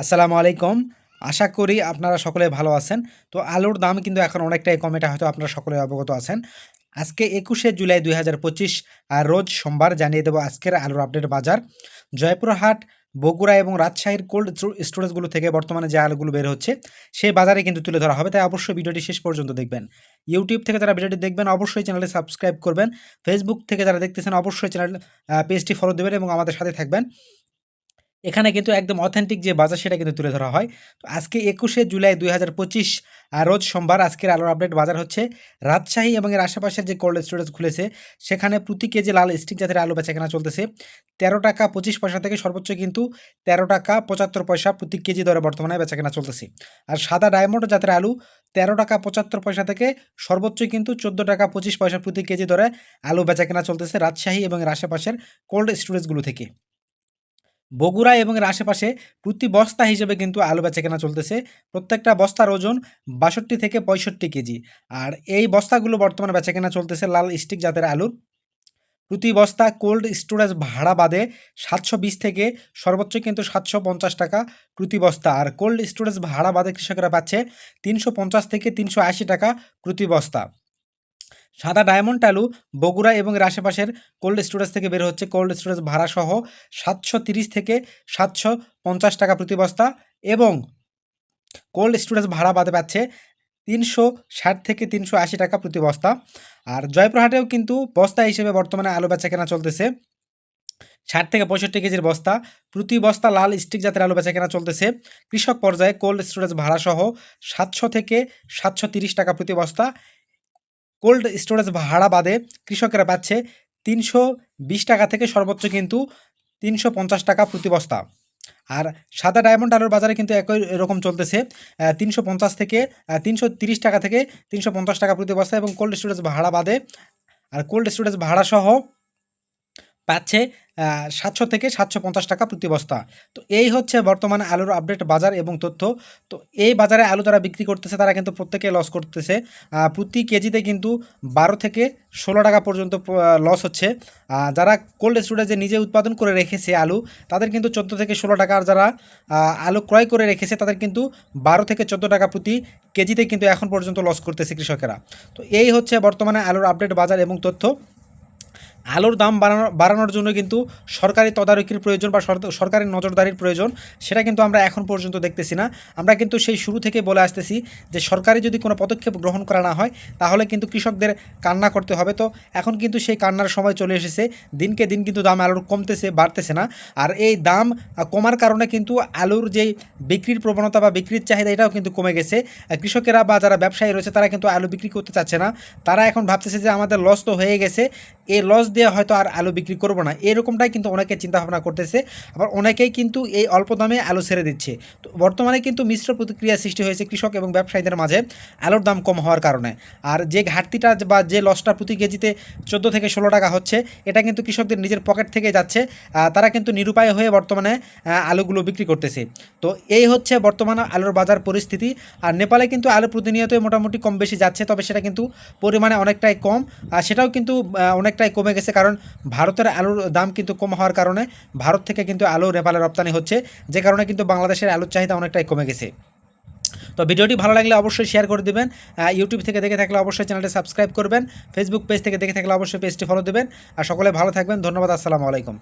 আসসালামু আলাইকুম। আশা করি আপনারা সকলে ভালো আছেন। তো আলুর দাম কিন্তু এখন অনেকটাই কম, এটা হয়তো আপনারা সকলে অবগত আছেন। আজকে একুশে জুলাই দুই হাজার পঁচিশ, আর রোজ সোমবার জানিয়ে দেবো আজকের আলুর আপডেট বাজার। জয়পুরহাট, বগুড়া এবং রাজশাহীর কোল্ড স্টোরেজগুলো থেকে বর্তমানে যে আলুগুলো বের হচ্ছে সেই বাজারে কিন্তু তুলে ধরা হবে। তাই অবশ্যই ভিডিওটি শেষ পর্যন্ত দেখবেন। ইউটিউব থেকে যারা ভিডিওটি দেখবেন, অবশ্যই চ্যানেলে সাবস্ক্রাইব করবেন। ফেসবুক থেকে যারা দেখতেছেন, অবশ্যই চ্যানেল পেজটি ফলো দেবেন এবং আমাদের সাথে থাকবেন। এখানে কিন্তু একদম অথেন্টিক যে বাজার সেটা কিন্তু তুলে ধরা হয়। তো আজকে একুশে জুলাই দুই হাজার পঁচিশ রোজ সোমবার আজকের আলোর আপডেট বাজার হচ্ছে রাজশাহী এবং এর আশেপাশের যে কোল্ড স্টোরেজ খুলেছে, সেখানে প্রতি কেজি লাল স্টিক জাতের আলু বেচা কেনা চলতেছে। তেরো টাকা পঁচিশ পয়সা থেকে সর্বোচ্চ কিন্তু তেরো টাকা পঁচাত্তর পয়সা প্রতি কেজি দরে বর্তমানে বেচা কেনা চলতেছে। আর সাদা ডায়মন্ড জাতের আলু তেরো টাকা পঁচাত্তর পয়সা থেকে সর্বোচ্চ কিন্তু চোদ্দ টাকা পঁচিশ পয়সা প্রতি কেজি দরে আলু বেচা কেনা চলতেছে রাজশাহী এবং এর আশেপাশের কোল্ড স্টোরেজগুলো থেকে। বগুড়া এবং এর আশেপাশে প্রতি বস্তা হিসেবে কিন্তু আলু বেচা কেনা চলতেছে। প্রত্যেকটা বস্তার ওজন বাষট্টি থেকে পঁয়ষট্টি কেজি। আর এই বস্তাগুলো বর্তমানে বেচা কেনা চলতেছে লাল স্টিক জাতের আলুর। প্রতি বস্তা কোল্ড স্টোরেজ ভাড়া বাদে সাতশো বিশ থেকে সর্বোচ্চ কিন্তু সাতশো পঞ্চাশ টাকা প্রতি বস্তা। আর কোল্ড স্টোরেজ ভাড়া বাদে কৃষকরা পাচ্ছে তিনশো পঞ্চাশ থেকে তিনশো আশি টাকা প্রতি বস্তা। সাদা ডায়মন্ড আলু বগুড়া এবং এর আশেপাশের কোল্ড স্টোরেজ থেকে বের হচ্ছে। কোল্ড স্টোরেজ ভাড়া সহ সাতশো থেকে সাতশো পঞ্চাশ টাকা প্রতি বস্তা এবং কোল্ড স্টোরেজ ভাড়া বাদে পাচ্ছে তিনশো ষাট থেকে তিনশো আশি টাকা প্রতি বস্তা আর জয়পুরহাটেও কিন্তু বস্তা হিসেবে বর্তমানে আলু বেচা কেনা চলতেছে। ষাট থেকে পঁয়ষট্টি কেজির বস্তা। প্রতি বস্তা লাল স্টিক জাতের আলু বেচা কেনা চলতেছে। কৃষক পর্যায়ে কোল্ড স্টোরেজ ভাড়া সহ সাতশো থেকে সাতশো টাকা প্রতি বস্তা কোল্ড স্টোরেজ ভাড়া বাদে কৃষকেরা পাচ্ছে তিনশো বিশ টাকা থেকে সর্বোচ্চ কিন্তু তিনশো পঞ্চাশ টাকা প্রতি বস্তা আর সাদা ডায়মন্ড আলুর বাজারে কিন্তু একই রকম চলতেছে তিনশো পঞ্চাশ থেকে তিনশো টাকা থেকে তিনশো পঞ্চাশ টাকা প্রতি বস্তা এবং কোল্ড স্টোরেজ ভাড়া বাদে, আর কোল্ড স্টোরেজ ভাড়া সহ পাচ্ছে সাতশো থেকে সাতশো পঞ্চাশ টাকা প্রতি বস্তা তো এই হচ্ছে বর্তমানে আলুর আপডেট বাজার এবং তথ্য। তো এই বাজারে আলু যারা বিক্রি করতেছে, তারা কিন্তু প্রত্যেকে লস করতেছে। প্রতি কেজিতে কিন্তু বারো থেকে ষোলো টাকা পর্যন্ত লস হচ্ছে। যারা কোল্ড স্টোরেজে নিজে উৎপাদন করে রেখেছে আলু, তাদের কিন্তু চোদ্দ থেকে ষোলো টাকা, আর যারা আলু ক্রয় করে রেখেছে, তাদের কিন্তু বারো থেকে চোদ্দ টাকা প্রতি কেজিতে কিন্তু এখন পর্যন্ত লস করতেছে কৃষকেরা। তো এই হচ্ছে বর্তমানে আলুর আপডেট বাজার এবং তথ্য। আলুর দাম বাড়ানো, বাড়ানোর জন্য কিন্তু সরকারি তদারকির প্রয়োজন বা সরকারি নজরদারির প্রয়োজন, সেটা কিন্তু আমরা এখন পর্যন্ত দেখতেছি না। আমরা কিন্তু সেই শুরু থেকে বলে আসতেছি যে সরকারি যদি কোনো পদক্ষেপ গ্রহণ করা না হয়, তাহলে কিন্তু কৃষকদের কান্না করতে হবে। তো এখন কিন্তু সেই কান্নার সময় চলে এসেছে। দিনকে দিন কিন্তু দাম আলুর কমতেছে, বাড়তেছে না। আর এই দাম কমার কারণে কিন্তু আলুর যেই বিক্রির প্রবণতা বা বিক্রির চাহিদা, এটাও কিন্তু কমে গেছে। কৃষকেরা বা যারা ব্যবসায়ী রয়েছে, তারা কিন্তু আলু বিক্রি করতে চাচ্ছে না। তারা এখন ভাবতেছে যে আমাদের লস তো হয়ে গেছে। এই লস দিয়ে হয়তো আর আলু বিক্রি করব না। এরকমটাই কিন্তু অনেকে চিন্তাভাবনা করতেছে। আবার অনেকেই কিন্তু এই অল্প দামে আলু ছেড়ে দিচ্ছে। তো বর্তমানে কিন্তু মিশ্র প্রতিক্রিয়া সৃষ্টি হয়েছে কৃষক এবং ব্যবসায়ীদের মাঝে আলুর দাম কম হওয়ার কারণে। আর যে ঘাটতিটা বা যে লসটা প্রতি কেজিতে চোদ্দ থেকে ষোলো টাকা হচ্ছে, এটা কিন্তু কৃষকদের নিজের পকেট থেকে যাচ্ছে। তারা কিন্তু নিরুপায় হয়ে বর্তমানে আলুগুলো বিক্রি করতেছে। তো এই হচ্ছে বর্তমানে আলুর বাজার পরিস্থিতি। আর নেপালে কিন্তু আলু প্রতিনিয়তই মোটামুটি কম বেশি যাচ্ছে, তবে সেটা কিন্তু পরিমাণে অনেকটাই কম। আর সেটাও কিন্তু অনেকটাই কমে গেছে কারণ ভারতের আলুর দাম কিন্তু কম হওয়ার কারণে ভারত থেকে কিন্তু আলু নেপালে রপ্তানি হচ্ছে, যে কারণে কিন্তু বাংলাদেশের আলুর চাহিদা অনেকটাই কমে গেছে। তো ভিডিওটি ভালো লাগলে অবশ্যই শেয়ার করে দেবেন ইউটিউব থেকে দেখে থাকলে অবশ্যই চ্যানেলটি সাবস্ক্রাইব করবেন ফেসবুক পেজ থেকে দেখে থাকলে অবশ্যই পেজটি ফলো দেবেন। আর সকলে ভালো থাকবেন, ধন্যবাদ, আসসালামু আলাইকুম।